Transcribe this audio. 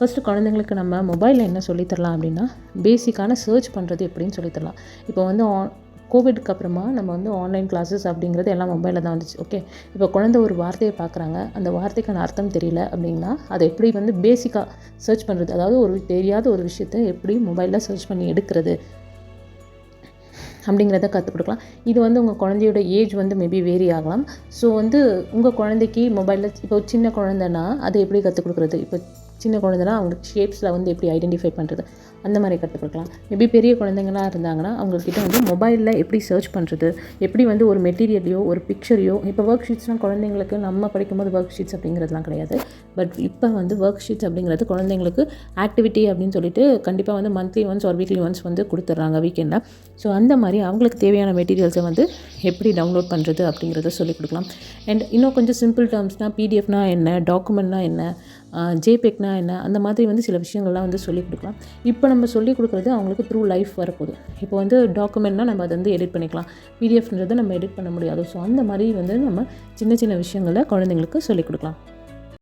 First குழந்தைங்களுக்கு நம்ம மொபைலில் என்ன சொல்லித் தரலாம் அப்படின்னா பேசிக்கான சர்ச் பண்ணுறது எப்படின்னு சொல்லித்தரலாம். இப்போ வந்து ஆன் கோவிட்க்கு அப்புறமா நம்ம வந்து ஆன்லைன் கிளாஸஸ் அப்படிங்கிறது எல்லாம் மொபைலில் தான் வந்துச்சு ஓகே இப்போ குழந்தை ஒரு வார்த்தையை பார்க்குறாங்க அந்த வார்த்தைக்கான அர்த்தம் தெரியல அப்படின்னா அதை எப்படி வந்து பேசிக்காக சர்ச் பண்ணுறது அதாவது ஒரு தெரியாத ஒரு விஷயத்தை எப்படி மொபைலில் சர்ச் பண்ணி எடுக்கிறது? அப்படிங்கிறத கற்றுக் கொடுக்கலாம். இது வந்து உங்கள் குழந்தையோட ஏஜ் வந்து மேபி வேரி ஆகலாம். ஸோ வந்து உங்கள் குழந்தைக்கு மொபைலில் இப்போ சின்ன குழந்தைன்னா அதை எப்படி கற்றுக் கொடுக்குறது? இப்போ சின்ன குழந்தைனா அவங்களுக்கு ஷேப்ஸில் வந்து எப்படி ஐடென்டிஃபை பண்ணுறது அந்த மாதிரி கற்றுக் கொடுக்கலாம். மேபி பெரிய குழந்தைங்களா இருந்தாங்கன்னா அவங்கக்கிட்ட வந்து மொபைலில் எப்படி சர்ச் பண்ணுறது எப்படி வந்து ஒரு மெட்டீரியலையோ ஒரு பிக்சரையோ இப்போ ஒர்க் ஷீட்ஸ்லாம் குழந்தைங்களுக்கு நம்ம படிக்கும்போது ஒர்க் ஷீட்ஸ் அப்படிங்கிறதுலாம் கிடையாது. பட் இப்போ வந்து ஒர்க் ஷீட்ஸ் அப்படிங்கிறது குழந்தைங்களுக்கு ஆக்டிவிட்டி அப்படின்னு சொல்லிட்டு கண்டிப்பாக வந்து மந்த்லி ஒன்ஸ் ஒரு வீக்லி ஒன்ஸ் வந்து கொடுத்துட்றாங்க வீக்கெண்டில் ஸோ அந்த மாதிரி அவங்களுக்கு தேவையான மெட்டீரியல்ஸை வந்து எப்படி டவுன்லோட் பண்ணுறது அப்படிங்கிறத சொல்லிக் கொடுக்கலாம். அண்ட் இன்னும் கொஞ்சம் சிம்பிள் டேர்ம்ஸ்னால் பிடிஎஃப்னால் என்ன டாக்குமெண்ட்னால் என்ன ஜேபெக்னா என்ன அந்த மாதிரி வந்து சில விஷயங்கள்லாம் வந்து சொல்லிக் கொடுக்கலாம். இப்போ நம்ம சொல்லிக் கொடுக்குறது அவங்களுக்கு த்ரூ லைஃப் வரப்போகுது. இப்போ வந்து டாக்குமெண்ட்னா நம்ம அதை வந்து எடிட் பண்ணிக்கலாம். பிடிஎஃப்ன்றதை நம்ம எடிட் பண்ண முடியாது. ஸோ அந்த மாதிரி வந்து நம்ம சின்ன சின்ன விஷயங்களை குழந்தைங்களுக்கு சொல்லிக் கொடுக்கலாம்.